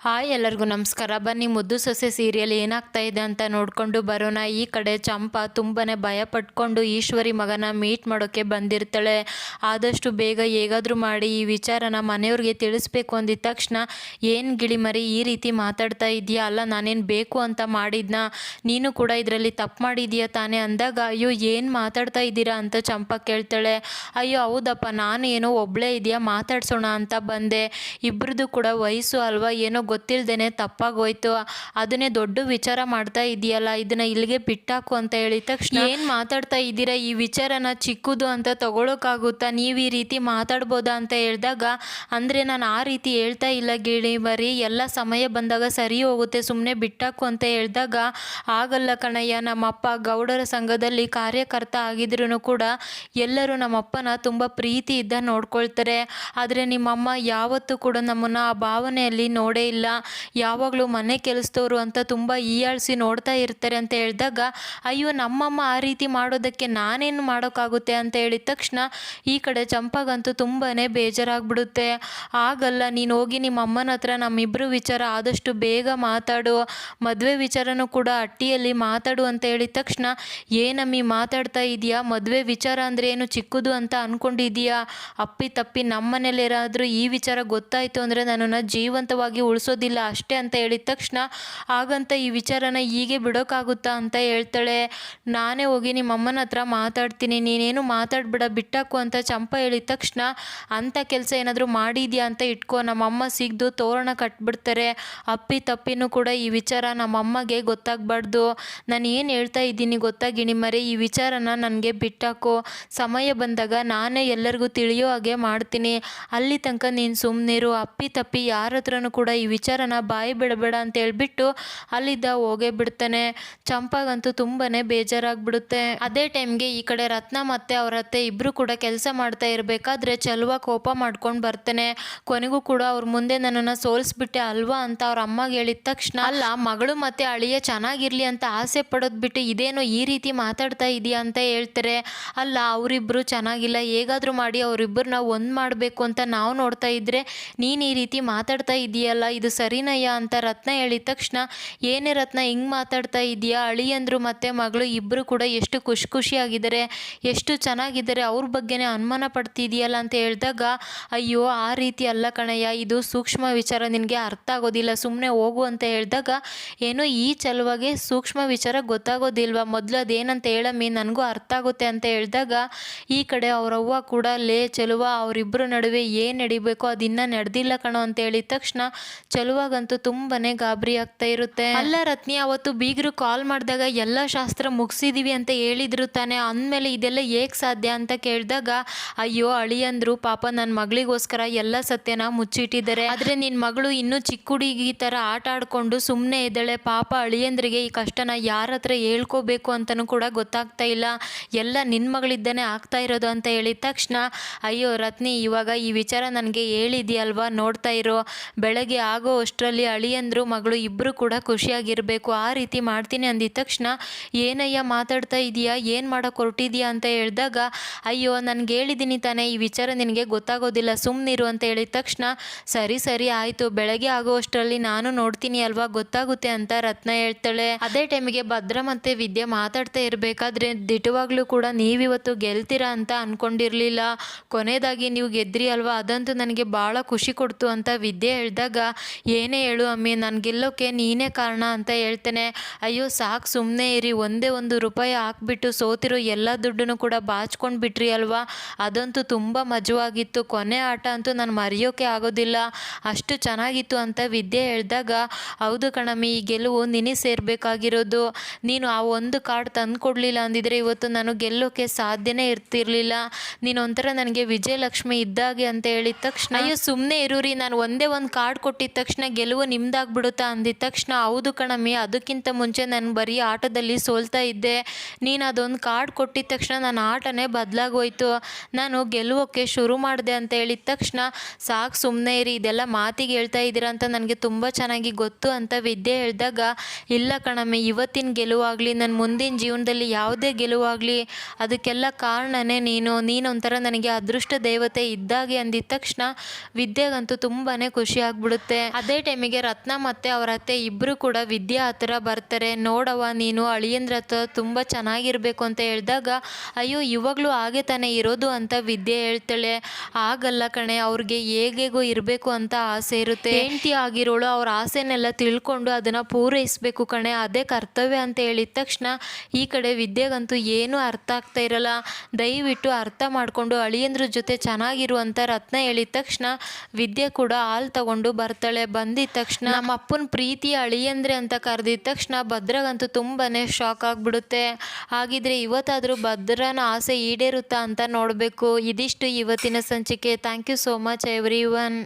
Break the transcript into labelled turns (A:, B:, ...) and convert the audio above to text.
A: Hi ಎಲ್ಲರಿಗೂ ನಮಸ್ಕಾರ. ಬನ್ನಿ ಮುದ್ದು ಸೊಸೆ ಸೀರಿಯಲ್ ಏನಾಗ್ತಾ ಇದೆ ಅಂತ ನೋಡಿಕೊಂಡು ಬರೋಣ. ಈ ಕಡೆ ಚಂಪಾ ತುಂಬನೇ ಭಯ ಪಟ್ಕೊಂಡು ಈಶ್ವರಿ ಮಗನ ಮೀಟ್ ಮಾಡೋಕ್ಕೆ ಬಂದಿರ್ತಾಳೆ. ಆದಷ್ಟು ಬೇಗ ಹೇಗಾದರೂ ಮಾಡಿ ಈ ವಿಚಾರನ ಮನೆಯವ್ರಿಗೆ ತಿಳಿಸ್ಬೇಕು ಅಂದಿದ ತಕ್ಷಣ, ಏನು ಗಿಳಿಮರಿ ಈ ರೀತಿ ಮಾತಾಡ್ತಾ ಇದೆಯಾ ಅಲ್ಲ, ನಾನೇನು ಬೇಕು ಅಂತ ಮಾಡಿದ್ನಾ? ನೀನು ಕೂಡ ಇದರಲ್ಲಿ ತಪ್ಪು ಮಾಡಿದೀಯಾ ತಾನೇ? ಅಂದಾಗ, ಅಯ್ಯೋ, ಏನು ಮಾತಾಡ್ತಾ ಇದ್ದೀರಾ? ಅಂತ ಚಂಪಾ ಕೇಳ್ತಾಳೆ. ಅಯ್ಯೋ, ಹೌದಪ್ಪ ನಾನು ಏನೋ ಒಬ್ಬಳೇ ಇದೆಯಾ ಮಾತಾಡ್ಸೋಣ ಅಂತ ಬಂದೆ. ಇಬ್ಬರದ್ದು ಕೂಡ ವಯಸ್ಸು ಅಲ್ವಾ? ಏನೋ ಗೊತ್ತಿಲ್ಲದೇನೆ ತಪ್ಪಾಗೋಯ್ತು. ಅದನ್ನೇ ದೊಡ್ಡ ವಿಚಾರ ಮಾಡ್ತಾ ಇದೆಯಲ್ಲ, ಇದನ್ನ ಇಲ್ಲಿಗೆ ಬಿಟ್ಟಾಕು ಅಂತ ಹೇಳಿದ ತಕ್ಷಣ ಏನು ಮಾತಾಡ್ತಾ ಇದ್ದೀರಾ? ಈ ವಿಚಾರನ ಚಿಕ್ಕದು ಅಂತ ತಗೊಳಕ್ಕಾಗುತ್ತಾ ನೀವು ಈ ರೀತಿ ಮಾತಾಡ್ಬೋದಾ ಅಂತ ಹೇಳಿದಾಗ, ಅಂದರೆ ನಾನು ಆ ರೀತಿ ಹೇಳ್ತಾ ಇಲ್ಲ ಗಿಳಿ ಬರೀ ಎಲ್ಲ ಸಮಯ ಬಂದಾಗ ಸರಿ ಹೋಗುತ್ತೆ ಸುಮ್ಮನೆ ಬಿಟ್ಟಾಕು ಅಂತ ಹೇಳಿದಾಗ ಆಗಲ್ಲ ಕಣಯ್ಯ. ನಮ್ಮಪ್ಪ ಗೌಡರ ಸಂಘದಲ್ಲಿ ಕಾರ್ಯಕರ್ತ ಆಗಿದ್ರು ಕೂಡ ಎಲ್ಲರೂ ನಮ್ಮಪ್ಪನ ತುಂಬ ಪ್ರೀತಿಯಿಂದ ನೋಡ್ಕೊಳ್ತಾರೆ. ಆದರೆ ನಿಮ್ಮಮ್ಮ ಯಾವತ್ತೂ ಕೂಡ ನಮ್ಮನ್ನು ಆ ಭಾವನೆಯಲ್ಲಿ ನೋಡೇ ಇಲ್ಲ. ಯಾವಾಗಲೂ ಮನೆ ಕೆಲಸದವರು ಅಂತ ತುಂಬ ಹೀಯಾಳಿಸಿ ನೋಡ್ತಾ ಇರ್ತಾರೆ ಅಂತ ಹೇಳಿದಾಗ, ಅಯ್ಯೋ ನಮ್ಮಮ್ಮ ಆ ರೀತಿ ಮಾಡೋದಕ್ಕೆ ನಾನೇನು ಮಾಡೋಕ್ಕಾಗುತ್ತೆ ಅಂತ ಹೇಳಿದ ತಕ್ಷಣ ಈ ಕಡೆ ಚಂಪಾಗಂತೂ ತುಂಬಾ ಬೇಜಾರಾಗ್ಬಿಡುತ್ತೆ. ಆಗಲ್ಲ, ನೀನು ಹೋಗಿ ನಿಮ್ಮ ಅಮ್ಮನ ಹತ್ರ ನಮ್ಮಿಬ್ಬರು ವಿಚಾರ ಆದಷ್ಟು ಬೇಗ ಮಾತಾಡು, ಮದುವೆ ವಿಚಾರನೂ ಕೂಡ ಅಟ್ಟಿಯಲ್ಲಿ ಮಾತಾಡು ಅಂತ ಹೇಳಿದ ತಕ್ಷಣ, ಏನಮ್ಮಿ ಮಾತಾಡ್ತಾ ಇದೆಯಾ? ಮದುವೆ ವಿಚಾರ ಅಂದರೆ ಏನು ಚಿಕ್ಕದು ಅಂತ ಅಂದ್ಕೊಂಡಿದೀಯಾ ಅಪ್ಪಿ ತಪ್ಪಿ ನಮ್ಮನೇಲೇನಾದರೂ ಈ ವಿಚಾರ ಗೊತ್ತಾಯಿತು ಅಂದರೆ ನನ್ನನ್ನು ಜೀವಂತವಾಗಿ ಉಳಿಸೋದಿಲ್ಲ ಅಷ್ಟೇ ಅಂತ ಹೇಳಿದ ತಕ್ಷಣ, ಹಾಗಂತ ಈ ವಿಚಾರನ ಹೀಗೆ ಬಿಡೋಕ್ಕಾಗುತ್ತಾ ಅಂತ ಹೇಳ್ತಾಳೆ. ನಾನೇ ಹೋಗಿ ನಿಮ್ಮ ಅಮ್ಮನ ಹತ್ರ ಮಾತಾಡ್ತೀನಿ. ನೀನೇನು ಮಾತಾಡ್ಬಿಡ, ಬಿಟ್ಟಾಕು ಅಂತ ಚಂಪ ಹೇಳಿದ ತಕ್ಷಣ, ಅಂಥ ಕೆಲಸ ಏನಾದರೂ ಮಾಡಿದ್ಯಾ ಅಂತ ಇಟ್ಕೋ. ನಮ್ಮಮ್ಮ ಸಿಗ್ದು ತೋರಣ ಕಟ್ಬಿಡ್ತಾರೆ. ಅಪ್ಪಿ ತಪ್ಪಿನೂ ಕೂಡ ಈ ವಿಚಾರ ನಮ್ಮಮ್ಮಗೆ ಗೊತ್ತಾಗಬಾರ್ದು. ನಾನು ಏನು ಹೇಳ್ತಾ ಇದ್ದೀನಿ ಗೊತ್ತಾ ಗಿಣಿಮರೆ ಈ ವಿಚಾರನ ನನಗೆ ಬಿಟ್ಟಾಕು. ಸಮಯ ಬಂದಾಗ ನಾನೇ ಎಲ್ಲರಿಗೂ ತಿಳಿಯೋ ಹಾಗೆ ಮಾಡ್ತೀನಿ. ಅಲ್ಲಿ ತನಕ ನೀನು ಸುಮ್ಮನಿರು ಅಪ್ಪಿ ತಪ್ಪಿ ಯಾರ ಹತ್ರನೂ ಕೂಡ ಈ ವಿಚಾರನ ಬಾಯಿ ಬಿಡಬೇಡ ಅಂತ ಹೇಳ್ಬಿಟ್ಟು ಅಲ್ಲಿದ್ದ ಹೋಗೇ ಬಿಡ್ತಾನೆ. ಚಂಪಾಗಂತೂ ತುಂಬನೇ ಬೇಜಾರಾಗ್ಬಿಡುತ್ತೆ. ಅದೇ ಟೈಮ್ಗೆ ಈ ಕಡೆ ರತ್ನ ಮತ್ತೆ ಅವ್ರ ಅತ್ತೆ ಇಬ್ರು ಕೂಡ ಕೆಲಸ ಮಾಡ್ತಾ ಇರಬೇಕಾದ್ರೆ ಚಲುವ ಕೋಪ ಮಾಡ್ಕೊಂಡು ಬರ್ತಾನೆ. ಕೊನೆಗೂ ಕೂಡ ಅವ್ರ ಮುಂದೆ ನನ್ನನ್ನು ಸೋಲಿಸ್ಬಿಟ್ಟೆ ಅಲ್ವಾ ಅಂತ ಅವ್ರ ಅಮ್ಮಗೆ ಹೇಳಿದ ತಕ್ಷಣ, ಅಲ್ಲ, ಮಗಳು ಮತ್ತೆ ಅಳಿಯ ಚೆನ್ನಾಗಿರ್ಲಿ ಅಂತ ಆಸೆ ಪಡೋದ್ಬಿಟ್ಟು ಇದೇನೋ ಈ ರೀತಿ ಮಾತಾಡ್ತಾ ಇದೆಯಾ ಅಂತ ಹೇಳ್ತಾರೆ. ಅಲ್ಲ, ಅವರಿಬ್ರು ಚೆನ್ನಾಗಿಲ್ಲ, ಹೇಗಾದರೂ ಮಾಡಿ ಅವರಿಬ್ಬರನ್ನ ಒಂದು ಮಾಡಬೇಕು ಅಂತ ನಾವು ನೋಡ್ತಾ ಇದ್ರೆ ನೀನು ಈ ರೀತಿ ಮಾತಾಡ್ತಾ ಇದೆಯಲ್ಲ, ಇದು ಸರಿನಯ್ಯ ಅಂತ ರತ್ನ ಹೇಳಿದ ತಕ್ಷಣ, ಏನೇ ರತ್ನ ಹಿಂಗೆ ಮಾತಾಡ್ತಾ ಇದೆಯಾ ಅಳಿಯಂದ್ರು ಮತ್ತು ಮಗಳು ಇಬ್ಬರು ಕೂಡ ಎಷ್ಟು ಖುಷಿ ಖುಷಿಯಾಗಿದ್ದಾರೆ ಎಷ್ಟು ಚೆನ್ನಾಗಿದ್ದಾರೆ, ಅವ್ರ ಬಗ್ಗೆನೇ ಅನುಮಾನ ಪಡ್ತಿದೆಯಲ್ಲ ಅಂತ ಹೇಳಿದಾಗ, ಅಯ್ಯೋ, ಆ ರೀತಿ ಅಲ್ಲ ಕಣಯ್ಯ, ಇದು ಸೂಕ್ಷ್ಮ ವಿಚಾರ ನಿನಗೆ ಅರ್ಥ ಆಗೋದಿಲ್ಲ ಸುಮ್ಮನೆ ಹೋಗು ಅಂತ ಹೇಳಿದಾಗ, ಏನೋ ಈ ಚಲುವಾಗೆ ಸೂಕ್ಷ್ಮ ವಿಚಾರ ಗೊತ್ತಾಗೋದಿಲ್ವಾ? ಮೊದಲು ಅದೇನಂತ ಹೇಳಮ್ಮಿ, ನನಗೂ ಅರ್ಥ ಆಗುತ್ತೆ ಅಂತ ಹೇಳಿದಾಗ, ಈ ಕಡೆ ಅವರವ್ವ ಕೂಡ, ಲೇ ಚಲುವ ಅವರಿಬ್ಬರ ನಡುವೆ ಏನು ನಡಿಬೇಕು ಅದಿನ್ನೂ ನಡೆದಿಲ್ಲ ಕಣೋ ಅಂತ ಹೇಳಿದ ತಕ್ಷಣ ಚಲುವಾಗಂತೂ ತುಂಬನೇ ಗಾಬರಿ ಆಗ್ತಾ ಇರುತ್ತೆ. ಅಲ್ಲ ರತ್ನಿ, ಅವತ್ತು ಬೀಗರು ಕಾಲ್ ಮಾಡಿದಾಗ ಎಲ್ಲ ಶಾಸ್ತ್ರ ಮುಗಿಸಿದೀವಿ ಅಂತ ಹೇಳಿದ್ರು ತಾನೆ. ಅಂದಮೇಲೆ ಇದೆಲ್ಲ ಹೇಗೆ ಸಾಧ್ಯ ಅಂತ ಕೇಳಿದಾಗ, ಅಯ್ಯೋ ಅಳಿಯಂದ್ರು ಪಾಪ ನನ್ನ ಮಗಳಿಗೋಸ್ಕರ ಎಲ್ಲ ಸತ್ಯನ ಮುಚ್ಚಿಟ್ಟಿದ್ದಾರೆ. ಆದರೆ ನಿನ್ನ ಮಗಳು ಇನ್ನೂ ಚಿಕ್ಕ ಹುಡುಗಿ ಥರ ಆಟ ಆಡ್ಕೊಂಡು ಸುಮ್ಮನೆ ಇದ್ದಾಳೆ. ಪಾಪ ಅಳಿಯಂದ್ರಿಗೆ ಈ ಕಷ್ಟನ ಯಾರ ಹತ್ರ ಹೇಳ್ಕೋಬೇಕು ಅಂತಲೂ ಕೂಡ ಗೊತ್ತಾಗ್ತಾ ಇಲ್ಲ. ಎಲ್ಲ ನಿನ್ನ ಮಗಳಿದ್ದಾನೆ ಆಗ್ತಾ ಇರೋದು ಅಂತ ಹೇಳಿದ ತಕ್ಷಣ, ಅಯ್ಯೋ ರತ್ನಿ, ಇವಾಗ ಈ ವಿಚಾರ ನನಗೆ ಹೇಳಿದ್ಯಲ್ವಾ ನೋಡ್ತಾ ಇರೋ. ಬೆಳಗ್ಗೆ ಆಗೋ ಅಷ್ಟರಲ್ಲಿ ಅಳಿಯಂದರು ಮಗಳು ಇಬ್ಬರು ಕೂಡ ಖುಷಿಯಾಗಿರಬೇಕು. ಆ ರೀತಿ ಮಾಡ್ತೀನಿ ಅಂದಿದ ತಕ್ಷಣ, ಏನಯ್ಯ ಮಾತಾಡ್ತಾ ಇದೆಯಾ? ಏನು ಮಾಡೋಕ್ಕೆ ಹೊರಟಿದ್ಯಾ? ಅಂತ ಹೇಳಿದಾಗ, ಅಯ್ಯೋ, ನನಗೆ ಹೇಳಿದ್ದೀನಿ ತಾನೇ, ಈ ವಿಚಾರ ನಿನಗೆ ಗೊತ್ತಾಗೋದಿಲ್ಲ ಸುಮ್ಮನಿರು ಅಂತ ಹೇಳಿದ ತಕ್ಷಣ, ಸರಿ ಸರಿ, ಆಯಿತು, ಬೆಳಗ್ಗೆ ಆಗೋ ಅಷ್ಟರಲ್ಲಿ ನಾನು ನೋಡ್ತೀನಿ ಅಲ್ವಾ, ಗೊತ್ತಾಗುತ್ತೆ ಅಂತ ರತ್ನ ಹೇಳ್ತಾಳೆ. ಅದೇ ಟೈಮಿಗೆ ಭದ್ರ ಮತ್ತು ವಿದ್ಯೆ ಮಾತಾಡ್ತಾ ಇರಬೇಕಾದ್ರೆ, ದಿಟವಾಗ್ಲೂ ಕೂಡ, ನೀವಿವತ್ತು ಗೆಲ್ತೀರಾ ಅಂತ ಅಂದ್ಕೊಂಡಿರಲಿಲ್ಲ ಕೊನೆಯದಾಗಿ ನೀವು ಗೆದ್ರಿ ಅಲ್ವಾ? ಅದಂತೂ ನನಗೆ ಭಾಳ ಖುಷಿ ಕೊಡ್ತು ಅಂತ ವಿದ್ಯೆ ಹೇಳಿದಾಗ ಏನೇ ಹೇಳು ಅಮ್ಮಿ, ನಾನು ಗೆಲ್ಲೋಕ್ಕೆ ನೀನೇ ಕಾರಣ ಅಂತ ಹೇಳ್ತೇನೆ. ಅಯ್ಯೋ, ಸಾಕು ಸುಮ್ಮನೆ ಇರಿ. ಒಂದೇ ಒಂದು ರೂಪಾಯಿ ಹಾಕ್ಬಿಟ್ಟು ಸೋತಿರೋ ಎಲ್ಲ ದುಡ್ಡನ್ನು ಕೂಡ ಬಾಚ್ಕೊಂಡು ಬಿಟ್ರಿ ಅಲ್ವಾ? ಅದಂತೂ ತುಂಬ ಮಜವಾಗಿತ್ತು. ಕೊನೆ ಆಟ ಅಂತೂ ನಾನು ಮರೆಯೋಕೆ ಆಗೋದಿಲ್ಲ. ಅಷ್ಟು ಚೆನ್ನಾಗಿತ್ತು ಅಂತ ವಿದ್ಯೆ ಹೇಳಿದಾಗ, ಹೌದು ಕಣಮ್ಮಿ, ಈ ಗೆಲುವು ನಿನಗೆ ಸೇರಬೇಕಾಗಿರೋದು. ನೀನು ಆ ಒಂದು ಕಾರ್ಡ್ ತಂದು ಕೊಡಲಿಲ್ಲ ಅಂದಿದ್ರೆ ಇವತ್ತು ನಾನು ಗೆಲ್ಲೋಕೆ ಸಾಧ್ಯನೇ ಇರ್ತಿರ್ಲಿಲ್ಲ. ನೀನು ಒಂಥರ ನನಗೆ ವಿಜಯಲಕ್ಷ್ಮಿ ಇದ್ದಾಗೆ ಅಂತ ಹೇಳಿದ ತಕ್ಷಣ, ಅಯ್ಯೋ ಸುಮ್ಮನೆ ಇರೂರಿ. ನಾನು ಒಂದೇ ಒಂದು ಕಾರ್ಡ್ ಕೊಟ್ಟಿದ ತಕ್ಷಣ ಗೆಲುವು ನಿಮ್ದಾಗ್ಬಿಡುತ್ತಾ ಅಂದಿದ ತಕ್ಷಣ, ಹೌದು ಕಣಮ್ಮಿ, ಅದಕ್ಕಿಂತ ಮುಂಚೆ ನಾನು ಬರೀ ಆಟದಲ್ಲಿ ಸೋಲ್ತಾ ಇದ್ದೆ. ನೀನು ಅದೊಂದು ಕಾರ್ಡ್ ಕೊಟ್ಟಿದ ತಕ್ಷಣ ನನ್ನ ಆಟನೇ ಬದಲಾಗೋಯ್ತು. ನಾನು ಗೆಲ್ಲುವಕ್ಕೆ ಶುರು ಮಾಡಿದೆ ಅಂತ ಹೇಳಿದ ತಕ್ಷಣ, ಸಾಕು ಸುಮ್ಮನೆ ಇರಿ, ಇದೆಲ್ಲ ಮಾತಿಗೆ ಹೇಳ್ತಾ ಇದ್ದೀರಾ ಅಂತ ನನಗೆ ತುಂಬ ಚೆನ್ನಾಗಿ ಗೊತ್ತು ಅಂತ ವಿದ್ಯೆ ಹೇಳಿದಾಗ, ಇಲ್ಲ ಕಣಮ್ಮಿ, ಇವತ್ತಿನ ಗೆಲುವಾಗಲಿ ನನ್ನ ಮುಂದಿನ ಜೀವನದಲ್ಲಿ ಯಾವುದೇ ಗೆಲುವಾಗಲಿ ಅದಕ್ಕೆಲ್ಲ ಕಾರಣನೇ ನೀನು. ನೀನೊಂಥರ ನನಗೆ ಅದೃಷ್ಟ ದೇವತೆ ಇದ್ದಾಗೆ ಅಂದಿದ ತಕ್ಷಣ, ವಿದ್ಯೆಗಂತೂ ತುಂಬಾ ಖುಷಿ ಆಗ್ಬಿಡುತ್ತೆ. ಅದೇ ಟೈಮಿಗೆ ರತ್ನ ಮತ್ತೆ ಅವರ ಅತ್ತೆ ಇಬ್ರು ಕೂಡ ವಿದ್ಯಾ ಹತ್ರ ಬರ್ತಾರೆ. ನೋಡವ ನೀನು ಅಳಿಯಂದ್ರ ಹತ್ರ ತುಂಬ ಚೆನ್ನಾಗಿರ್ಬೇಕು ಅಂತ ಹೇಳಿದಾಗ, ಅಯ್ಯೋ, ಇವಾಗಲೂ ಹಾಗೆ ತಾನೇ ಇರೋದು ಅಂತ ವಿದ್ಯೆ ಹೇಳ್ತಾಳೆ. ಆಗಲ್ಲ ಕಣೆ, ಅವ್ರಿಗೆ ಹೇಗೆಗೋ ಇರಬೇಕು ಅಂತ ಆಸೆ ಇರುತ್ತೆ. ಹೆಂಡತಿ ಆಗಿರೋಳು, ಅವ್ರ ಆಸೆನೆಲ್ಲ ತಿಳ್ಕೊಂಡು ಅದನ್ನ ಪೂರೈಸಬೇಕು ಕಣೆ. ಅದೇ ಕರ್ತವ್ಯ ಅಂತ ಹೇಳಿದ ತಕ್ಷಣ ಈ ಕಡೆ ವಿದ್ಯೆಗಂತೂ ಏನೂ ಅರ್ಥ ಆಗ್ತಾ ಇರಲ್ಲ. ದಯವಿಟ್ಟು ಅರ್ಥ ಮಾಡಿಕೊಂಡು ಅಳಿಯಂದ್ರ ಜೊತೆ ಚೆನ್ನಾಗಿರುವಂಥ ರತ್ನ ಹೇಳಿದ ತಕ್ಷಣ ವಿದ್ಯೆ ಕೂಡ ಹಾಲು ತಗೊಂಡು ಬರ್ತಾಳೆ. ಬಂದಿದ ತಕ್ಷಣ ನಮ್ಮ ಅಪ್ಪನ ಪ್ರೀತಿ ಅಳಿಯಂದ್ರೆ ಅಂತ ಕರೆದಿದ ತಕ್ಷಣ ಭದ್ರಗಂತೂ ತುಂಬಾನೇ ಶಾಕ್ ಆಗಿಬಿಡುತ್ತೆ. ಹಾಗಿದ್ರೆ ಇವತ್ತಾದರೂ ಭದ್ರನ ಆಸೆ ಈಡೇರುತ್ತಾ ಅಂತ ನೋಡಬೇಕು. ಇದಿಷ್ಟು ಇವತ್ತಿನ ಸಂಚಿಕೆ. Thank you so much everyone